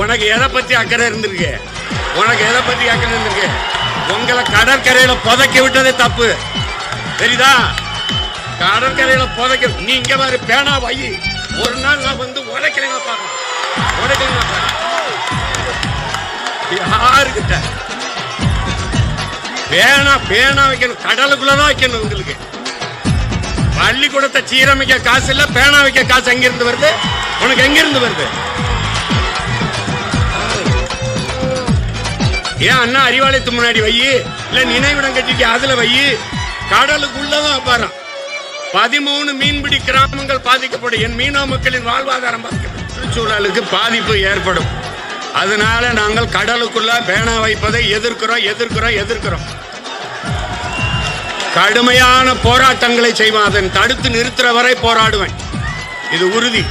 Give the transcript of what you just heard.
உனக்கு எதை பத்தி அக்கறை இருந்திருக்கு? உனக்கு எதை பத்தி அக்கறை இருந்திருக்கு? உங்களை கடற்கரையில புதைக்க விட்டதே தப்பு. தெரியுதா? கடற்கரையில புதைக்க நீ இங்க மாதிரி பேனா வை ஒரு நாள் நான் வந்து உடைக்கிறேன் பாருங்க உடைக்கிறேன் யாருக்கிட்ட? பேனா பேனா வைக்கணும். கடலுக்குள்ளதான் வைக்கணும் உங்களுக்கு. பள்ளிக்கூடத்தை சீரமைக்க காசு இல்ல பேனா வைக்க காசு எங்கிருந்து வருது? உனக்கு எங்கிருந்து வருது? ஏன் அண்ணா அறிவாலயத்து முன்னாடி வை? இல்ல நினைவிடம் கட்டிட்டு அதுல வை. கடலுக்குள்ளதான் பாரு. பதிமூணு மீன்பிடி கிராமங்கள் பாதிக்கப்படும். என் மீனவ மக்களின் வாழ்வாதாரம் பாதிக்கப்படும். சுற்றுச்சூழலுக்கு பாதிப்பு ஏற்படும். அதனால நாங்கள் கடலுக்குள்ள பேனா வைப்பதை எதிர்க்கிறோம் எதிர்க்கிறோம் எதிர்க்கிறோம். கடுமையான போராட்டங்களை செய்வேன். அதன் தடுத்து நிறுத்துற வரை போராடுவேன். இது உறுதி.